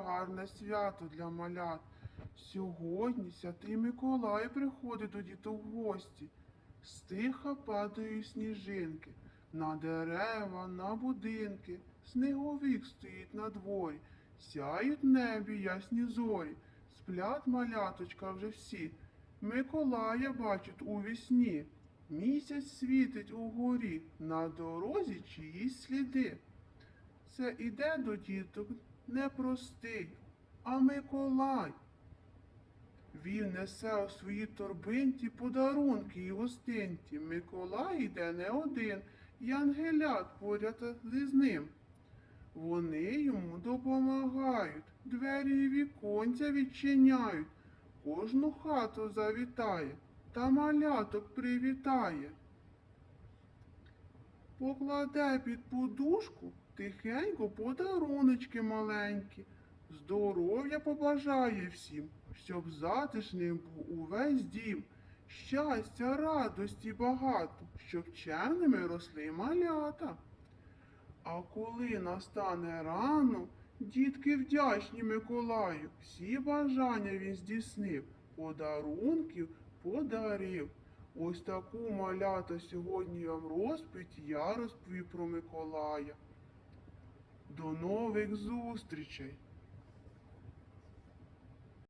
гарне свято для малят. Сьогодні святий Миколай приходить до діток в гості. Стиха падають сніжинки на дерева, на будинки. Сніговик стоїть на дворі, сяють небі ясні зорі. Сплять маляточка вже всі. Миколая бачить у вісні. Місяць світить угорі, на дорозі чиїсь сліди. Це іде до діток не простий, а Миколай. Він несе у своїй торбинці подарунки і гостинці. Миколай йде не один, і ангелят поряд з ним. Вони йому допомагають, двері і віконця відчиняють, кожну хату завітає та маляток привітає. Покладе під подушку тихенько подаруночки маленькі, здоров'я побажає всім, щоб затишним був увесь дім, щастя, радості багато, щоб чемними росли малята. А коли настане рано, дітки вдячні Миколаю, всі бажання він здійснив, подарунків подарив. Ось таку малята сьогодні вам розповідь я розповів про Миколая. До нових зустрічей!